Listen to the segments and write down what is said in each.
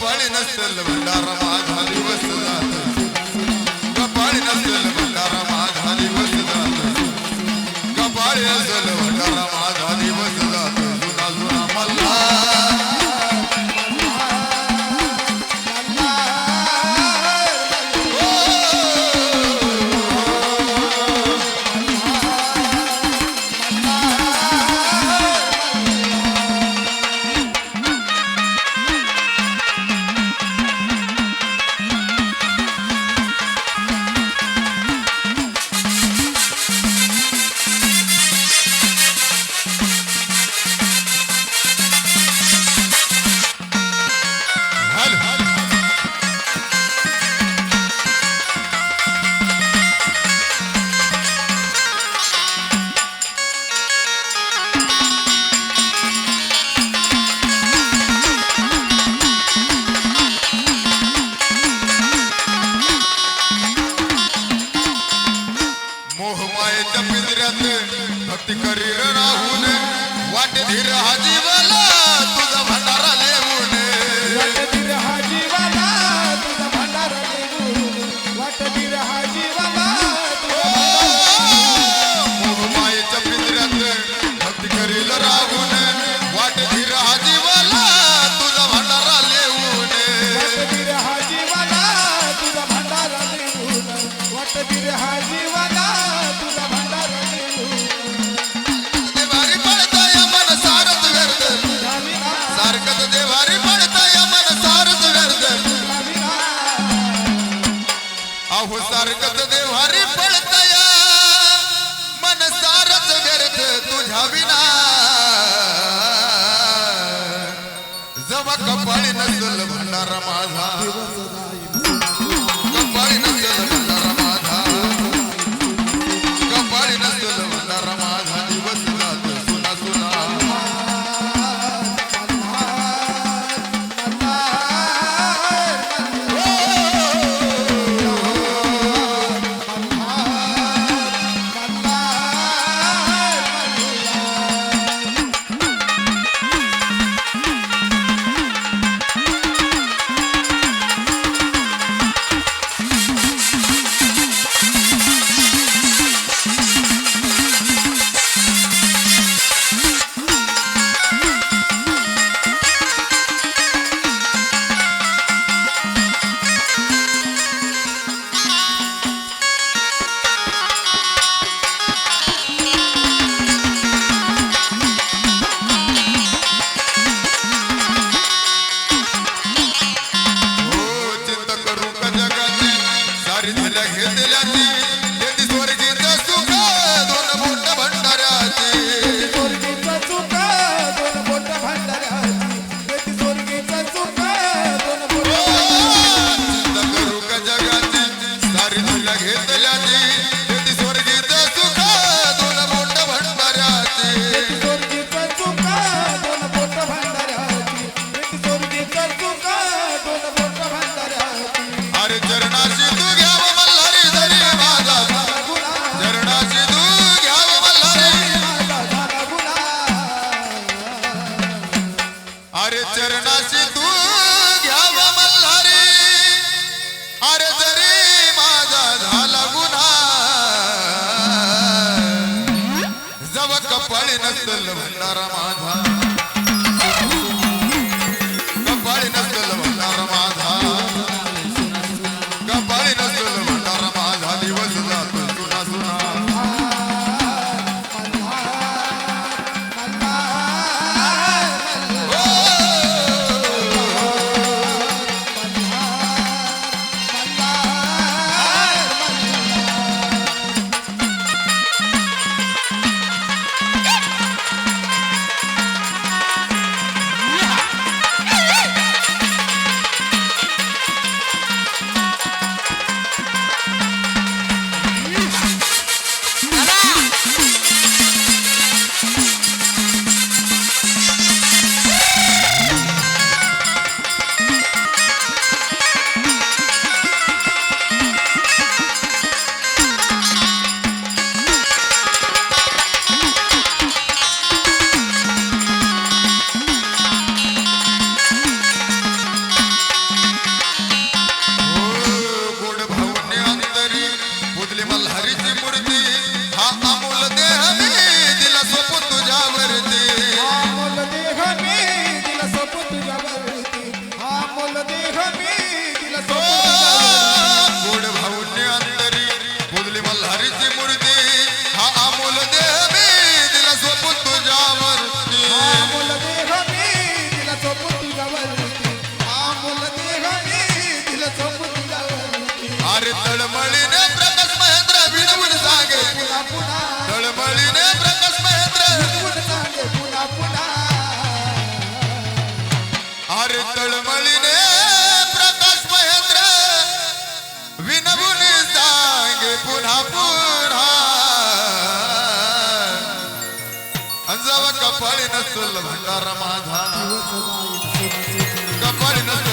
पाणी नसेल भंडारा माझा दिवस जातो अति करीर राहून वाट धीर हाजी सारखंच देवारी म्हणता या मन सारच व्यर्थ अहो सारखंच देवारी पडता या मन सारच व्यर्थ तुझ्या विना. जवा कपाळी नसल भंडारा माझा. कपाळी नसल अरे चरणाशी तू घ्याव मल्हारी. अरे जरी माझा झाला गुन्हा. जव कपाळी नसल म्हणणारा माझा. अंजावा कपाळी नसल भंडारा माझा. कपाळी नसल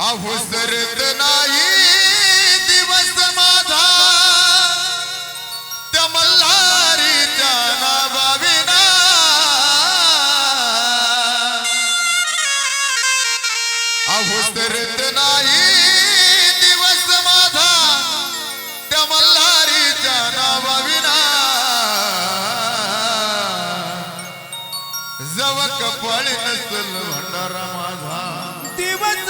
अहो सरत नाही दिवस माझा. त्या मल्हारीच्या नावाविना. अहो सरत नाही दिवस माझा. त्या मल्हारीच्या नावाविना. जव कपाळी नसल भंडारा माझा. दिवस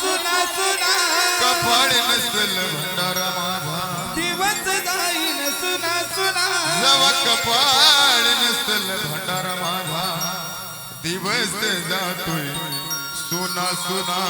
सुना सुना. कपाळी नसल भंडारा माझा. दिवस जाईन सुना सुना. जवा कपाळ नसल भंडारा माझा. दिवस जातोय सुना सुना.